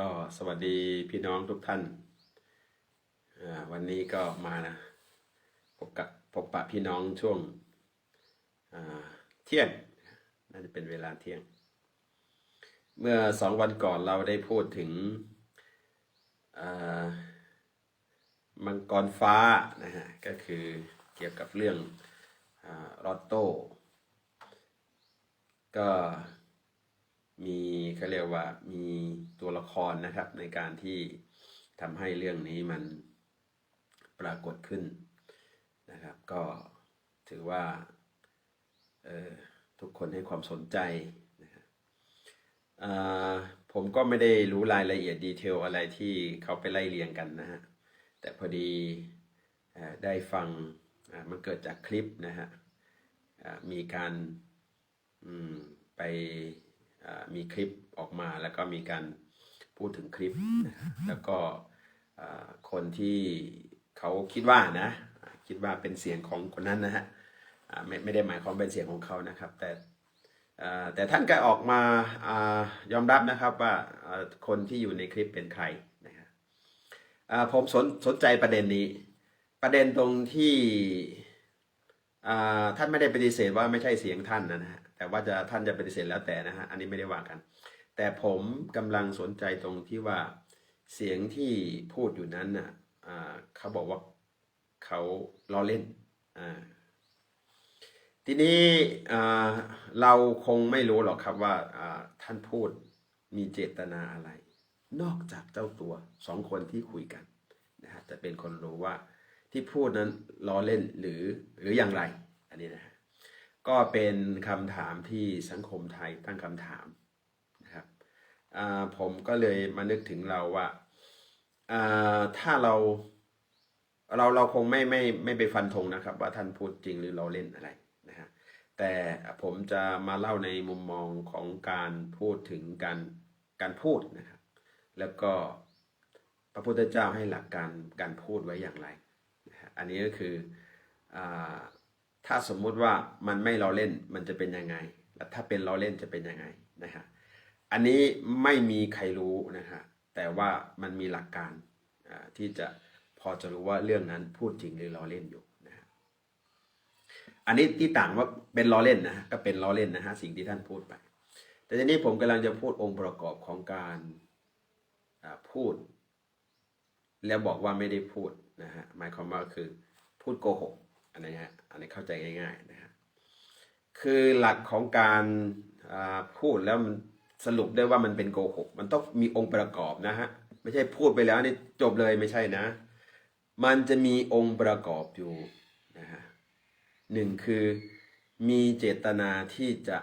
ก็สวัสดีพี่น้องทุกท่านอ่าวันนี้ก็มานะพบกับพบปะพี่น้องช่วงเที่ยง น่าจะเป็นเวลาเที่ยง เมื่อสองวันก่อนเราได้พูดถึงอ่ามังกรฟ้านะฮะก็คือเกี่ยวกับเรื่องอารอตโต้ก็ เขาเรียกว่ามีตัวละครนะครับ ในการที่ทำให้เรื่องนี้มันปรากฏขึ้นนะครับ ก็ถือว่าทุกคนให้ความสนใจนะครับผมก็ไม่ได้รู้รายละเอียดดีเทลอะไรที่เขาไปไล่เรียงกันนะฮะแต่พอดีอได้ฟังมันเกิดจากคลิปนะฮะมีการไป มีคลิปออกมาแล้วก็มีการพูดถึงคลิป แล้วก็คนที่เขาคิดว่านะคิดว่าเป็นเสียงของคนนั้นนะฮะไม่ไม่ได้หมายความเป็นเสียงของเขานะครับ แต่แต่ท่านก็ออกมาอยอมรับนะครับว่าคนที่อยู่ในคลิปเป็นใครนะครับผมสนสนใจประเด็นนี้ ประเด็นตรงที่ท่านไม่ได้ปฏิเสธว่าไม่ใช่เสียงท่านนะฮะ แต่ว่าจะท่านจะปฏิเสธแล้วแต่นะฮะอันนี้ไม่ได้ว่ากัน แต่ผมกำลังสนใจตรงที่ว่าเสียงที่พูดอยู่นั้นน่ะเขาบอกว่าเขาล้อเล่นทีนี้เราคงไม่รู้หรอกครับว่าอ่าท่านพูดมีเจตนาอะไร นอกจากเจ้าตัวสองคนที่คุยกันนะฮะจะเป็นคนรู้ว่าที่พูดนั้นล้อเล่นหรือหรืออย่างไร อันนี้นะฮะ ก็เป็นคำถามที่สังคมไทยตั้งคำถามนะครับผมก็เลยมานึกถึงเราว่าถ้าเราเราเราคงไม่ไม่ไม่ไปฟันธงนะครับ ว่าท่านพูดจริงหรือเราเล่นอะไรนะฮะแต่ผมจะมาเล่าในมุมมองของการพูดถึงการการพูดนะครับ แล้วก็พระพุทธเจ้าให้หลักการการพูดไว้อย่างไรนะฮะอันนี้ก็คืออ ถ้าสมมุติว่ามันไม่ล้อเล่นมันจะเป็นยังไง และถ้าเป็นล้อเล่นจะเป็นยังไงนะฮะอันนี้ไม่มีใครรู้นะฮะแต่ว่ามันมีหลักการอ่าที่จะพอจะรู้ว่าเรื่องนั้นพูดจริงหรือล้อเล่นอยู่นะฮะอันนี้ที่ต่างว่าเป็นล้อเล่นนะฮะก็เป็นล้อเล่นนะฮะสิ่งที่ท่านพูดไป แต่ทีนี้ผมกำลังจะพูดองค์ประกอบของการอ่าพูด แล้วบอกว่าไม่ได้พูดนะฮะหมายความว่าคือพูดโกหก อันนี้ฮะอันนี้เข้าใจง่ายๆนะฮะคือหลักของการพูดแล้วมันสรุปได้ว่ามันเป็นโกหกมันต้องมีองค์ประกอบนะฮะไม่ใช่พูดไปแล้วนี่จบเลยไม่ใช่นะ มันจะมีองค์ประกอบอยู่นะฮะหนึ่งคือมีเจตนาที่จะ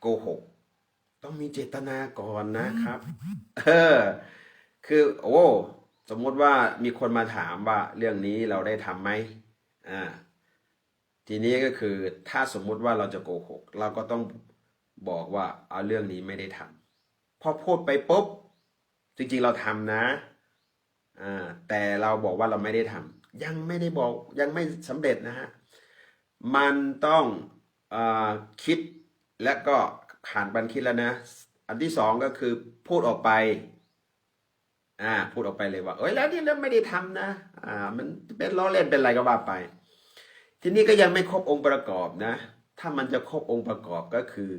โกหก ต้องมีเจตนาก่อนนะครับ เออ คือโอ้สมมติว่ามีคนมาถามว่าเรื่องนี้เราได้ทำไหม อ่าทีนี้ก็คือถ้าสมมุติว่าเราจะโกหก เราก็ต้องบอกว่าเอาเรื่องนี้ไม่ได้ทำพอพูดไปปุ๊บ จริงๆเราทำนะอ่าแต่เราบอกว่าเราไม่ได้ทำยังไม่ได้บอกยังไม่สำเร็จนะฮะมันต้องอาคิดและก็ผ่านบันคิดแล้วนะ อันที่สองก็คือพูดออกไป อ่า พูดออกไปเลยว่า เอ้ยแล้วนี่เราไม่ได้ทำนะ อ่า มันเป็นล้อเล่นเป็นอะไรก็ว่าไป ทีนี้ก็ยังไม่ครบองค์ประกอบนะ ถ้ามันจะครบองค์ประกอบก็คือ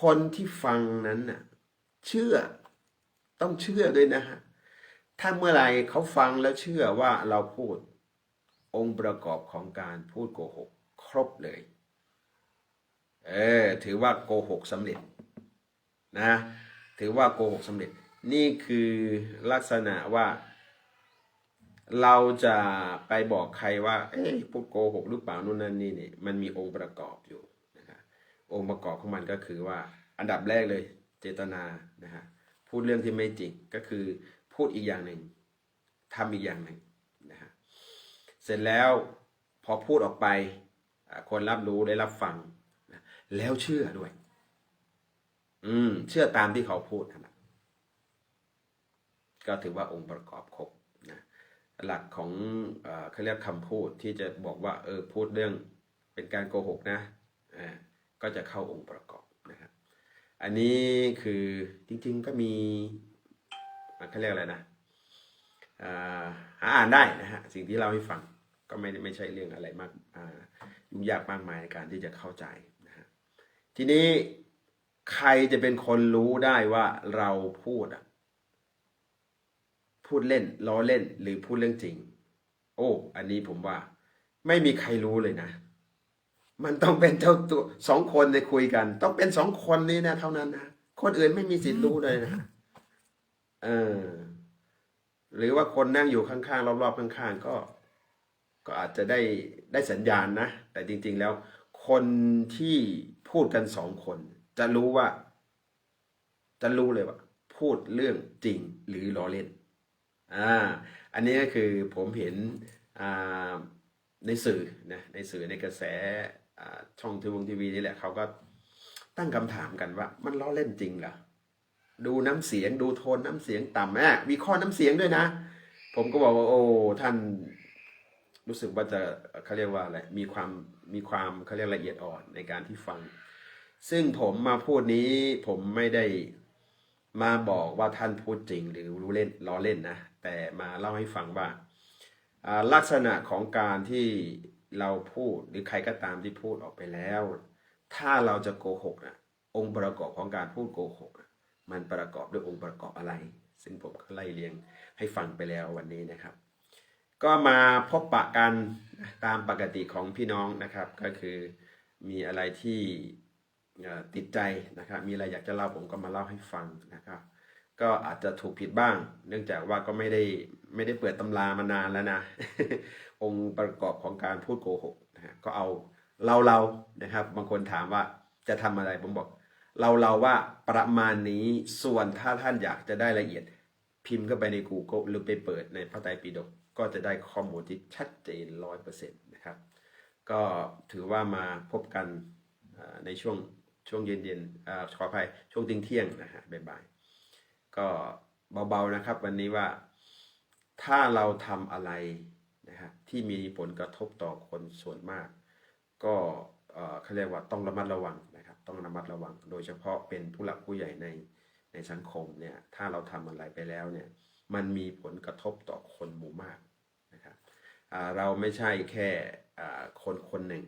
คนที่ฟังนั้นน่ะ เชื่อ ต้องเชื่อด้วยนะฮะ ถ้าเมื่อไหร่เขาฟังแล้วเชื่อว่าเราพูดองค์ประกอบของการพูดโกหก ครบเลย เออ ถือว่าโกหกสำเร็จ นะ ถือว่าโกหกสำเร็จ นี่คือลักษณะว่า เราจะไปบอกใครว่า เอ๊ะพูดโกหกหรือเปล่านู่นนั่นนี่นี่มันมีองค์ประกอบอยู่นะครับองค์ประกอบของมันก็คือว่า อันดับแรกเลย เจตนานะฮะพูดเรื่องที่ไม่จริงก็คือพูดอีกอย่างหนึ่งทำอีกอย่างหนึ่งนะฮะเสร็จแล้วพอพูดออกไปคนรับรู้ได้รับฟัง แล้วเชื่อด้วย อืม เชื่อตามที่เขาพูดนะ ก็ถือว่าองค์ประกอบครบนะหลักของเขาเรียกคำพูดที่จะบอกว่าเออพูดเรื่องเป็นการโกหกนะก็จะเข้าองค์ประกอบนะครับอันนี้คือจริงๆก็มีเขาเรียกอะไรนะหาอ่านได้นะฮะสิ่งที่เล่าให้ฟังก็ไม่ไม่ใช่เรื่องอะไรมากยุ่งยากมากมายในการที่จะเข้าใจนะฮะทีนี้ใครจะเป็นคนรู้ได้ว่าเราพูดอะ พูดเล่น ล้อเล่น หรือพูดเรื่องจริง โอ้ อันนี้ผมว่า ไม่มีใครรู้เลยนะ มันต้องเป็นเจ้าตัวสองคนในคุยกัน ต้องเป็นสองคนนี้นะ เท่านั้นนะคนอื่นไม่มีสิทธิ์รู้เลยนะเออหรือว่าคนนั่งอยู่ข้างๆรอบๆข้างๆก็ ก็อาจจะได้ได้สัญญาณนะ แต่จริง ๆ แล้ว คนที่พูดกันสองคน จะรู้ว่า จะรู้เลยว่า พูดเรื่องจริงหรือล้อเล่น อ่าอันนี้ก็คือผมเห็นอ่าในสื่อนะในสื่อในกระแสช่องทีวงทีวีนี่แหละเขาก็ตั้งคำถามกันว่า มันล้อเล่นจริงเหรอดูน้ำเสียงดูโทนน้ำเสียงต่ำแม่มีข้อน้ำเสียงด้วยนะ ผมก็บอกว่าโอ้ท่านรู้สึกว่าจะเขาเรียกว่าอะไรมีความมีความเขาเรียกละเอียดอ่อนในการที่ฟัง ซึ่งผมมาพูดนี้ผมไม่ได้ มาบอกว่าท่านพูดจริงหรือรู้เล่นล้อเล่นนะ แต่มาเล่าให้ฟังว่าลักษณะของการที่เราพูดหรือใครก็ตามที่พูดออกไปแล้ว ถ้าเราจะโกหกนะองค์ประกอบของการพูดโกหกมันประกอบด้วยองค์ประกอบอะไร ซึ่งผมก็ไล่เรียงให้ฟังไปแล้ววันนี้นะครับ ก็มาพบปะกันตามปกติของพี่น้องนะครับ ก็คือมีอะไรที่ ติดใจนะครับ มีอะไรอยากจะเล่าผมก็มาเล่าให้ฟังนะครับ ก็อาจจะถูกผิดบ้าง เนื่องจากว่าก็ไม่ได้ไม่ได้เปิดตำรามานานแล้วนะ องค์ประกอบของการพูดโกหกนะฮะก็เอาเราเรานะครับ บางคนถามว่าจะทำอะไรผมบอก เราเราว่าประมาณนี้ส่วนถ้าท่านอยากจะได้ละเอียด พิมพ์เข้าไปใน Google หรือไปเปิดในพระไตรปิฎกก็จะได้ข้อมูลที่ชัดเจนร้อยเปอร์เซ็นต์นะครับ ก็ถือว่ามาพบกันในช่วง ช่วงเย็นๆอขออภัยช่วงเที่ยงนะฮะบ่ายๆก็เบาๆนะครับ วันนี้ว่าถ้าเราทำอะไรนะครับที่มีผลกระทบต่อคนส่วนมาก ก็เขาเรียกว่าต้องระมัดระวังนะครับ ต้องระมัดระวัง โดยเฉพาะเป็นผู้หลักผู้ใหญ่ในในสังคมเนี่ยถ้าเราทำอะไรไปแล้วเนี่ยมันมีผลกระทบต่อคนหมู่มากนะครับเราไม่ใช่แค่คนคนหนึ่ง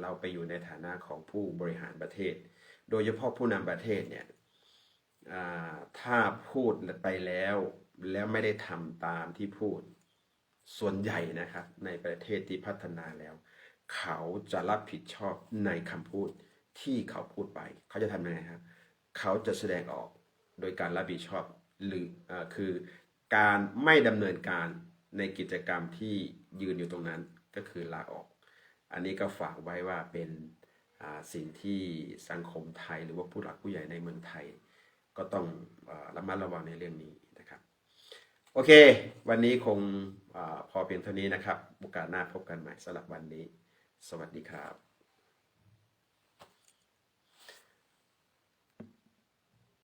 เราไปอยู่ในฐานะของผู้บริหารประเทศ โดยเฉพาะผู้นำประเทศเนี่ยถ้าพูดไปแล้วแล้วไม่ได้ทำตามที่พูดส่วนใหญ่นะครับในประเทศที่พัฒนาแล้ว เขาจะรับผิดชอบในคำพูดที่เขาพูดไป เขาจะทำยังไงครับ เขาจะแสดงออกโดยการรับผิดชอบหรืออคือการไม่ดำเนินการในกิจกรรมที่ยืนอยู่ตรงนั้นก็คือลาออก อันนี้ก็ฝากไว้ว่าเป็นสิ่งที่สังคมไทยหรือว่าผู้หลักผู้ใหญ่ในเมืองไทย ก็ต้องระมัดระวังในเรื่องนี้นะครับ โอเค วันนี้คงอพอเพียงเท่านี้นะครับ โอกาสหน้าพบกันใหม่สำหรับวันนี้ สวัสดีครับ